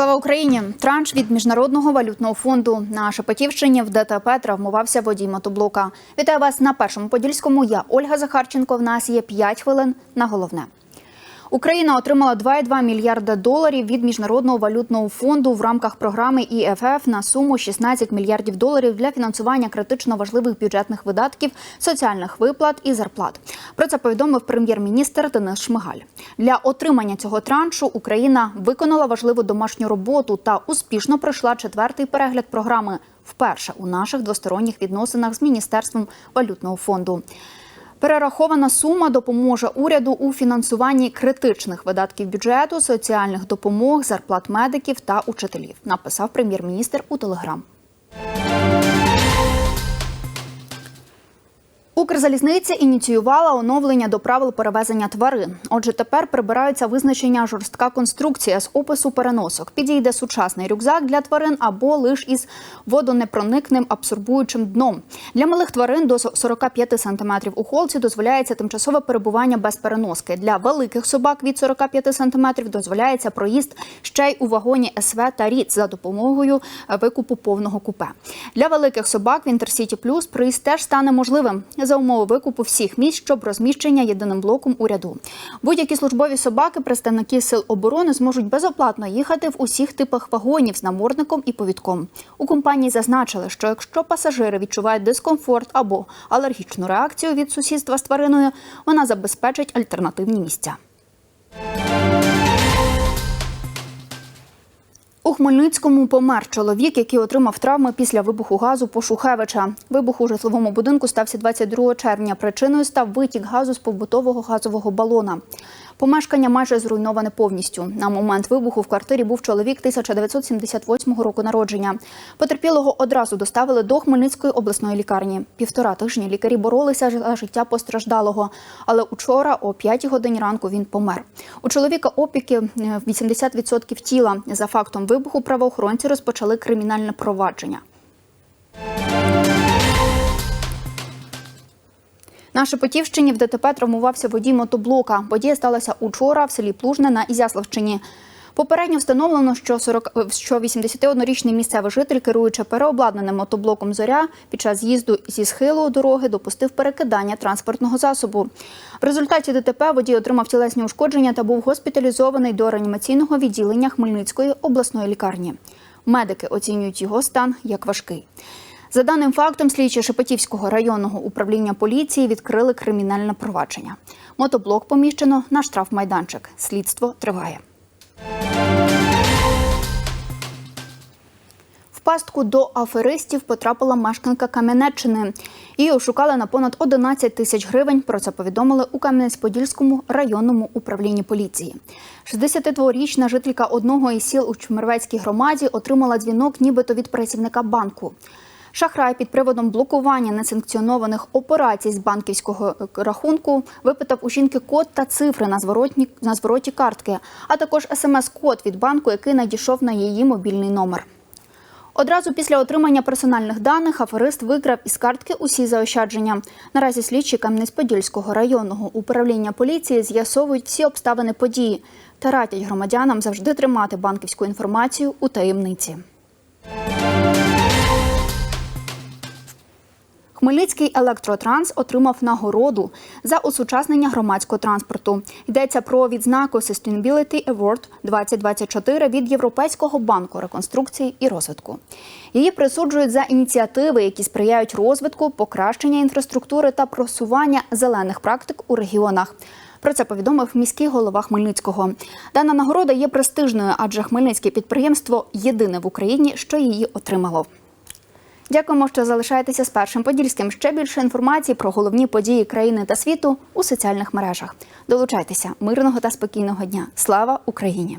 Слава Україні! Транш від міжнародного валютного фонду на Шепетівщині в ДТП травмувався водій мотоблока. Вітаю вас на першому подільському. Я Ольга Захарченко. В нас є 5 хвилин на головне. Україна отримала 2,2 мільярда доларів від міжнародного валютного фонду в рамках програми ІФФ на суму 16 мільярдів доларів для фінансування критично важливих бюджетних видатків, соціальних виплат і зарплат. Про це повідомив прем'єр-міністр Денис Шмигаль. Для отримання цього траншу Україна виконала важливу домашню роботу та успішно пройшла четвертий перегляд програми вперше у наших двосторонніх відносинах з міністерством валютного фонду. Перерахована сума допоможе уряду у фінансуванні критичних видатків бюджету, соціальних допомог, зарплат медиків та учителів. Написав прем'єр-міністр у телеграм. Укрзалізниця ініціювала оновлення до правил перевезення тварин. Отже, тепер прибираються визначення жорстка конструкція з опису переносок. Підійде сучасний рюкзак для тварин або лиш із водонепроникним абсорбуючим дном. Для малих тварин до 45 см у холці дозволяється тимчасове перебування без переноски. Для великих собак від 45 см дозволяється проїзд ще й у вагоні СВ та РІЦ за допомогою викупу повного купе. Для великих собак в Інтерсіті Плюс проїзд теж стане можливим за умови викупу всіх місць, щоб розміщення єдиним блоком уряду. Будь-які службові собаки, представники сил оборони зможуть безоплатно їхати в усіх типах вагонів з намордником і повідком. У компанії зазначили, що якщо пасажири відчувають дискомфорт або алергічну реакцію від сусідства з твариною, вона забезпечить альтернативні місця. У Хмельницькому помер чоловік, який отримав травми після вибуху газу Пошухевича. Вибух у житловому будинку стався 22 червня. Причиною став витік газу з побутового газового балона. Помешкання майже зруйноване повністю. На момент вибуху в квартирі був чоловік 1978 року народження. Потерпілого одразу доставили до Хмельницької обласної лікарні. Півтора тижні лікарі боролися за життя постраждалого. Але учора о 5 годині ранку він помер. У чоловіка опіки е, 80% тіла. За фактом вибуху правоохоронці розпочали кримінальне провадження. На Шепетівщині в ДТП травмувався водій мотоблока. Подія сталася учора в селі Плужне на Ізяславщині. Попередньо встановлено, що 40, що 81-річний місцевий житель, керуючи переобладнаним мотоблоком Зоря, під час з'їзду зі схилу дороги допустив перекидання транспортного засобу. В результаті ДТП водій отримав тілесні ушкодження та був госпіталізований до реанімаційного відділення Хмельницької обласної лікарні. Медики оцінюють його стан як важкий. За даним фактом, слідчі Шепетівського районного управління поліції відкрили кримінальне провадження. Мотоблок поміщено на штрафмайданчик. Слідство триває. В пастку до аферистів потрапила мешканка Кам'янеччини. Її ошукали на понад 11 тисяч гривень. Про це повідомили у Кам'янець-Подільському районному управлінні поліції. 62-річна жителька одного із сіл у Чмервецькій громаді отримала дзвінок, нібито від працівника банку. Шахрай під приводом блокування несанкціонованих операцій з банківського рахунку випитав у жінки код та цифри на зворотні на звороті картки, а також смс-код від банку, який надійшов на її мобільний номер. Одразу після отримання персональних даних аферист викрав із картки усі заощадження. Наразі слідчі Кам'янець-Подільського районного управління поліції з'ясовують всі обставини події та радять громадянам завжди тримати банківську інформацію у таємниці. Хмельницький електротранс отримав нагороду за осучаснення громадського транспорту. Йдеться про відзнаку Sustainability Award 2024 від Європейського банку реконструкції і розвитку. Її присуджують за ініціативи, які сприяють розвитку, покращення інфраструктури та просування зелених практик у регіонах. Про це повідомив міський голова Хмельницького. Дана нагорода є престижною, адже хмельницьке підприємство єдине в Україні, що її отримало. Дякуємо, що залишаєтеся з першим подільським. Ще більше інформації про головні події країни та світу у соціальних мережах. Долучайтеся мирного та спокійного дня. Слава Україні!